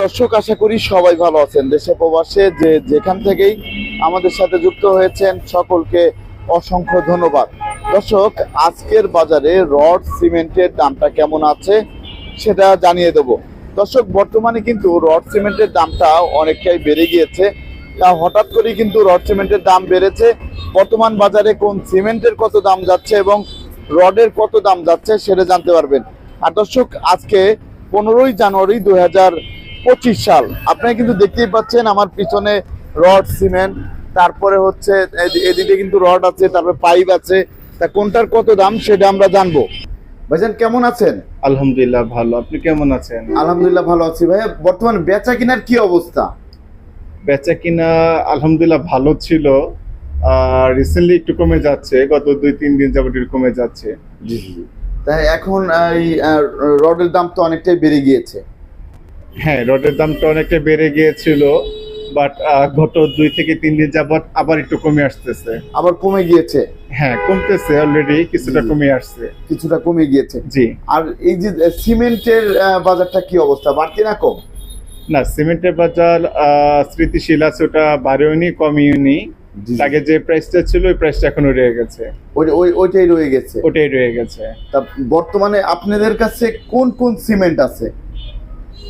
দর্শক, আশা করি সবাই ভালো আছেন। দেশে প্রবাসে যে যেখান থেকেই আমাদের সাথে যুক্ত হয়েছেন, সকলকে অসংখ্য ধন্যবাদ। দর্শক, আজকের বাজারে রড সিমেন্টের দামটা কেমন আছে সেটা জানিয়ে দেব। দর্শক, বর্তমানে কিন্তু রড সিমেন্টের দামটা অনেকটাই বেড়ে গিয়েছে। তা হঠাৎ করেই কিন্তু রড সিমেন্টের দাম বেড়েছে। বর্তমান বাজারে কোন সিমেন্টের কত দাম যাচ্ছে এবং রডের কত দাম যাচ্ছে সেটা জানতে পারবেন। আর দর্শক, আজকে পনেরোই জানুয়ারি দুই হাজার পঁচিশ সাল। আপনারা কিন্তু দেখতেই পাচ্ছেন আমার পিছনে রড সিমেন্ট তারপরে হচ্ছে এদি- এদিকে কিন্তু রড আছে তারপরে পাইপ আছে। তা কোনটার কত দাম সেটা আমরা জানব। ভাইজান কেমন আছেন? আলহামদুলিল্লাহ ভালো। আপনি কেমন আছেন? আলহামদুলিল্লাহ ভালো আছি। ভাইয়া বর্তমান বেচা কিনার কি অবস্থা? বেচা কিনা আলহামদুলিল্লাহ ভালো ছিল। আর রিসেন্টলি একটু কমে যাচ্ছে। গত দুই তিন দিন যাবত কমে যাচ্ছে। জি জি তাই এখন এই রডের দাম তো অনেকটাই বেড়ে গিয়েছে। হ্যাঁ রডের দামটা অনেকটা বেড়ে গিয়েছিল বাট গত দুই থেকে তিন দিন যাবত আবার একটু কমে আসতেছে। আবার কমে গিয়েছে? হ্যাঁ কমতেছে অলরেডি কিছুটা কমে আসছে। কিছুটা কমে গিয়েছে। জি। আর এই যে সিমেন্টের বাজারটা কি অবস্থা? বাড়তি না কম? না সিমেন্টের বাজার স্মৃতিশীল আছে ওটা বাড়েওনি কমিওনি। আগে যে প্রাইসটা ছিল ওই প্রাইসটা এখনও রয়ে গেছে। ওই- ওই- ওইটাই রয়ে গেছে। ওটাই রয়ে গেছে। তা বর্তমানে আপনাদের কাছে কোন কোন সিমেন্ট আছে?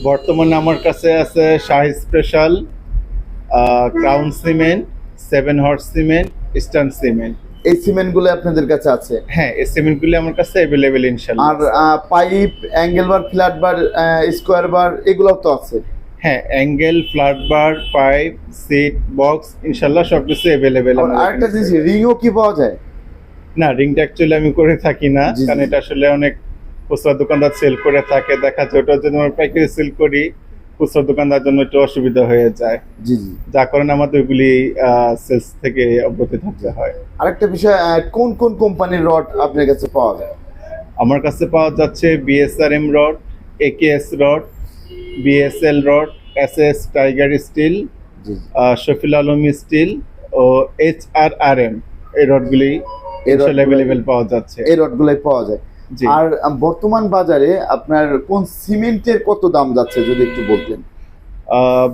বর্তমানে আমার কাছে আছে Shah special crown cement seven horse cement eastern cement এই সিমেন্টগুলো আপনাদের কাছে আছে? হ্যাঁ এই সিমেন্টগুলি আমার কাছে অ্যাভেলেবেল ইনশাল্লাহ। আর pipe angle bar flat bar square bar এগুলো তো আছে? হ্যাঁ angle flat bar pipe sheet box ইনশাল্লাহ সবকিছু অ্যাভেলেবেল আর আরেকটা জিনিস রিংও কি পাওয়া যায়? না রিংটা অ্যাকচুয়ালি আমি করে থাকি না। কারণ এটা আসলে অনেক খুচরা দোকানদার সেল করে থাকে। দেখা যায় ওটার জন্য আমরা পাইকারি সেল করি। খুচরা দোকানদার জন্য একটু অসুবিধা হয়ে যায়। জি জি। যার কারণে আমাদের ওইগুলি সেলস থেকে অব্যাহত থাকতে হয়। আরেকটা বিষয় কোন কোন কোম্পানির রড আপনার কাছে পাওয়া যায়? আমার কাছে পাওয়া যাচ্ছে BSRM rod AKS rod BSL rod S S tiger steel. Shafil Alam steel ও এইচ আর আর এম এই রডগুলি রডগুলো- অ্যাভেলেবেল পাওয়া যাচ্ছে। এই রডগুলোই পাওয়া যায়। আর বর্তমান বাজারে আপনার কোন সিমেন্টের কত দাম যাচ্ছে যদি একটু বলতেন?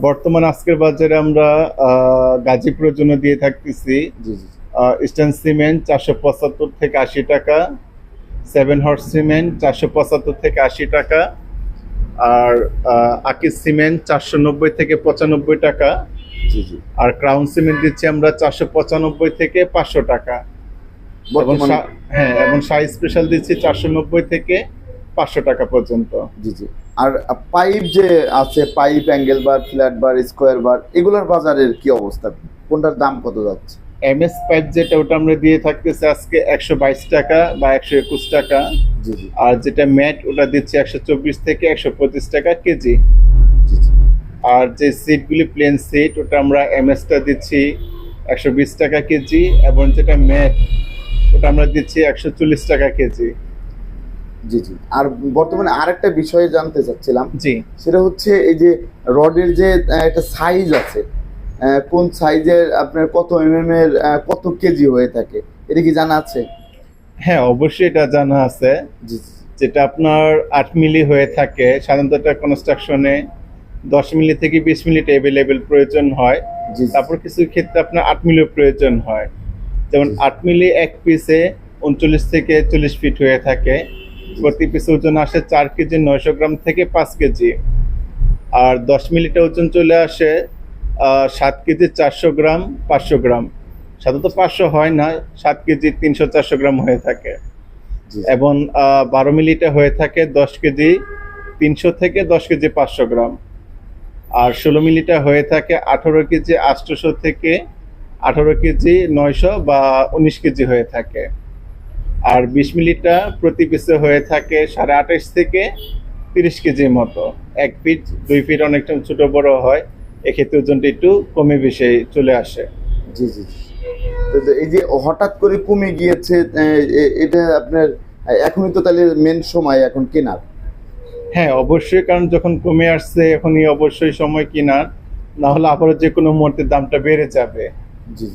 বর্তমান আজকের বাজারে আমরা গাজীপুরের জন্য দিয়ে থাকতেছি। ইস্টার্ন সিমেন্ট চারশো পঁচাত্তর থেকে আশি টাকা সেভেন হর্স সিমেন্ট চারশো পঁচাত্তর থেকে আশি টাকা আর আকিজ সিমেন্ট চারশো নব্বই থেকে পঁচানব্বই টাকা জি জি। আর ক্রাউন সিমেন্ট দিচ্ছি আমরা চারশো পঁচানব্বই থেকে পাঁচশো টাকা। বর্তমানে হ্যাঁ এবং শাহ স্পেশাল দিচ্ছি চারশো নব্বই থেকে পাঁচশো টাকা পর্যন্ত। জি জি। আর পাইপ যে আছে pipe angle bar flat bar square bar এগুলোর বাজারের কি অবস্থা? কোনটার দাম কত যাচ্ছে? এম এস পাইপ যেটা ওটা আমরা দিয়ে থাকতেছি আজকে একশো বাইশ টাকা বা একশো একুশ টাকা। জি জি। আর যেটা ম্যাট ওটা দিচ্ছি একশো চব্বিশ থেকে একশো পঁচিশ টাকা কেজি। আর যে সিটগুলি প্লেন সিট ওটা আমরা এমএসটা দিচ্ছি একশো বিশ টাকা কেজি। এবং যেটা ম্যাট ওটা আমরা দিচ্ছি একশো চল্লিশ টাকা কেজি। জি জি। আর বর্তমানে আরেকটা বিষয়ে জানতে চাচ্ছিলাম। জি। সেটা হচ্ছে এই যে রডের যে একটা সাইজ আছে কোন সাইজের আপনার কত এমএম এর কত কেজি হয়ে থাকে এটা কি জানা আছে? হ্যাঁ অবশ্যই এটা জানা আছে। জি যেটা আপনার আট মিলি হয়ে থাকে সাধারণত এটা কনস্ট্রাকশনে দশ মিলি থেকে বিশ মিলিট অ্যাভেলেবেল প্রয়োজন হয়। তারপর কিছু ক্ষেত্রে আপনার আট মিলির প্রয়োজন হয়। যেমন আট মিলি এক পিসে উনচল্লিশ থেকে চল্লিশ ফিট হয়ে থাকে। প্রতি পিসে ওজন আসে চার কেজি নয়শো গ্রাম থেকে পাঁচ কেজি। আর দশ মিলিটা ওজন চলে আসে সাত কেজি চারশো গ্রাম পাঁচশো গ্রাম। সাধারণত পাঁচশো হয় না সাত কেজি তিনশো চারশো গ্রাম হয়ে থাকে। এবং বারো মিলিটা হয়ে থাকে দশ কেজি তিনশো থেকে দশ কেজি পাঁচশো গ্রাম। আর ষোলো মিলিটা হয়ে থাকে আঠেরো কেজি আটশোশো থেকে আঠারো কেজি নয়শো বা উনিশ কেজি হয়ে থাকে। আর বিশ মিলিটা প্রতি পিসে হয়ে থাকে সাড়ে আঠাশ থেকে তিরিশ কেজির মতো। এক ফিট দুই ফিট অনেকটা ছোট বড় হয়। এক্ষেত্রে ওজনটা একটু কমে বেশি চলে আসে। জি জি। এই যে হঠাৎ করে কমে গিয়েছে এটা আপনার এখনই তো তাহলে মেন সময় এখন কেনার? হ্যাঁ অবশ্যই কারণ যখন কমে আসছে এখনই অবশ্যই সময় কেনার। না হলে আবারও যে কোনো মুহূর্তে দামটা বেড়ে যাবে।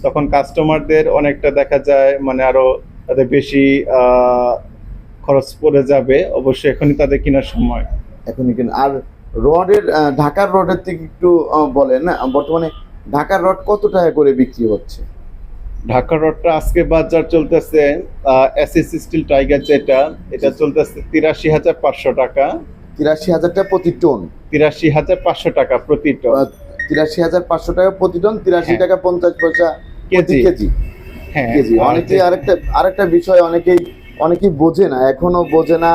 তখন কাস্টমারদের অনেকটা দেখা যায় মানে আরও তাদের বেশি খরচ পড়ে যাবে অবশ্যই এখনই তাদের কেনার সময়। এখনই কেন। আর রডের ঢাকার রডের থেকে একটু বলেন বর্তমানে ঢাকার রড কত টাকা করে বিক্রি হচ্ছে? ঢাকার রডটা আজকে বাজার চলতেছে এসএস স্টিল টাইগার যেটা এটা চলতেছে তিরাশি হাজার পাঁচশো টাকা। তিরাশি হাজার টাকা প্রতি টন। তিরাশি হাজার পাঁচশো টাকা প্রতি টন। তিরাশি হাজার পাঁচশো টাকা প্রতি টন তিরাশি হ্যাঁ। টাকা পঞ্চাশ পয়সা প্রতি কেজি। কেজি। হ্যাঁ কেজি। অনেকেই আরেকটা আরেকটা বিষয় অনেকেই অনেকেই বোঝে না এখনও বোঝে না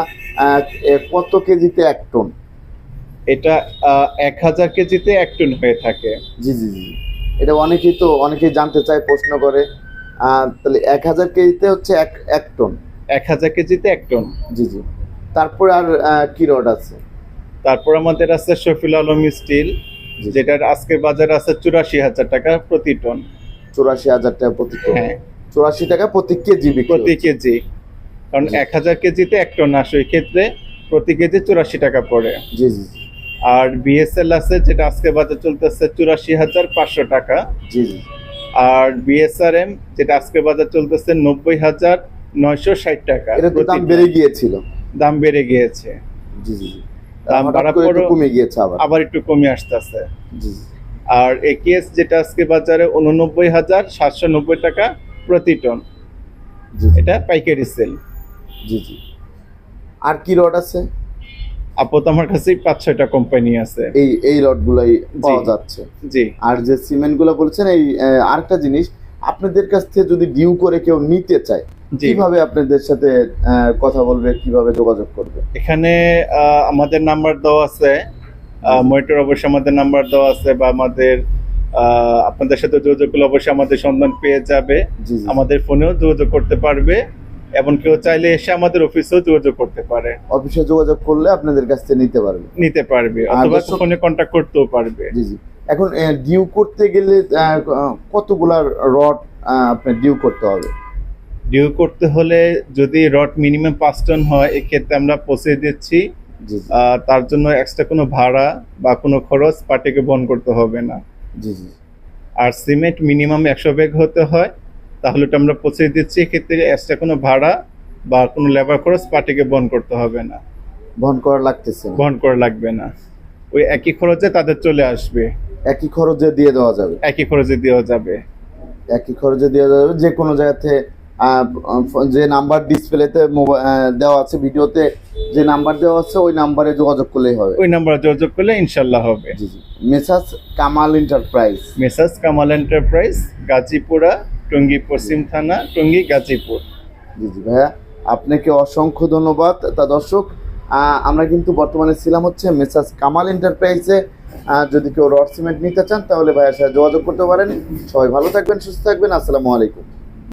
কত কেজিতে এক টন। এটা এক হাজার কেজিতে এক টন হয়ে থাকে। জি জি জি এটা অনেকেই তো অনেকেই জানতে চায় প্রশ্ন করে। তাহলে এক হাজার কেজিতে হচ্ছে এক এক টন। এক হাজার কেজিতে এক টন। জি জি। তারপরে আর কি রড আছে? তারপর আমাদের আছে শফিল আলম স্টিল। যেটার আজকের বাজারে আছে চুরাশি হাজার টাকা প্রতি টন। চুরাশি হাজার টাকা প্রতি টন। হ্যাঁ। চুরাশি টাকা প্রতি কেজি প্রতি কেজি। কারণ এক হাজার কেজিতে এক টন আসে ওই ক্ষেত্রে প্রতি কেজি চুরাশি টাকা পড়ে। জি জি আর বিএসএল আছে যেটা আজকে বাজার চলতেছে চুরাশি হাজার পাঁচশো টাকা। জি জি। আর বিএসআরএম যেটা আজকে বাজার চলতেছে নব্বই হাজার নয়শো ষাট টাকা দাম বেড়ে গিয়েছিল। দাম বেড়ে গিয়েছে। জি জি। দাম বাড়ার কমে গিয়েছে আবার। আবার একটু কমে আসতেছে। আর একিএস যেটা আজকে বাজারে উননব্বই হাজার সাতশো নব্বই টাকা প্রতি টন। এটা পাইকারি সেল। জি জি। আর কি রড আছে? আপাতত আমার কাছে পাঁচ ছয়টা কোম্পানি আছে। এই এই রড গুলাই পাওয়া যাচ্ছে। জি। আর যে সিমেন্টগুলো বলছেন এই আরেকটা জিনিস আপনাদের কাছ থেকে যদি ডিউ করে কেউ নিতে চায় কীভাবে আপনাদের সাথে কথা বলবে কীভাবে যোগাযোগ করবে? এখানে আমাদের নাম্বার দেওয়া আছে মনিটর অবশ্যই আমাদের নাম্বার দেওয়া আছে বা আমাদের আপনাদের সাথে যোগাযোগ করলে অবশ্যই আমাদের সন্ধান পেয়ে যাবে। আমাদের ফোনেও যোগাযোগ করতে পারবে এবং কেউ চাইলে এসে আমাদের অফিসেও যোগাযোগ করতে পারে। অফিসে যোগাযোগ করলে আপনাদের কাছ থেকে নিতে পারবে। নিতে পারবে অথবা ফোনে কন্ট্যাক্ট করতেও পারবে। জি জি। এখন ডিউ করতে গেলে কতগুলা রড আপনার ডিউ করতে হবে? ডিউ করতে হলে যদি রড মিনিমাম পাঁচ টন হয় এক্ষেত্রে আমরা পৌঁছে দিচ্ছি। তার জন্য এক্সট্রা কোনো ভাড়া বা কোনো খরচ পার্টিকে বহন করতে হবে না। জি জি। আর সিমেন্ট মিনিমাম একশো ব্যাগ হতে হয় তাহলে ওটা আমরা পৌঁছে দিচ্ছি। এক্ষেত্রে এক্সট্রা কোনো ভাড়া বা কোনো লেবার খরচ পার্টিকে বহন করতে হবে না। বহন করা লাগতেছে বহন করা লাগবে না। ওই একই খরচে তাদের চলে আসবে। একই খরচে দিয়ে দেওয়া যাবে। একই খরচে দেওয়া যাবে। একই খরচে দেওয়া যাবে যে কোনো জায়গাতে যে নাম্বার ডিসপ্লেতে দেওয়া আছে ভিডিওতে যে নাম্বার দেওয়া আছে ওই নাম্বারে যোগাযোগ করলেই হবে। ওই নাম্বারে যোগাযোগ করলে ইনশাল্লাহ হবে। জি জি। Messrs Kamal enterprise. Messrs Kamal enterprise Gazipura Tongi পশ্চিম থানা টঙ্গী গাজীপুর। জি জি ভাইয়া আপনাকে অসংখ্য ধন্যবাদ। তা দর্শক আমরা কিন্তু বর্তমানে ছিলাম হচ্ছে মেসাজ কামাল এন্টারপ্রাইজে। যদি কেউ রড সিমেন্ট নিতে চান তাহলে ভাইয়ার সাথে যোগাযোগ করতে পারেন। সবাই ভালো থাকবেন সুস্থ থাকবেন। আসসালামু আলাইকুম।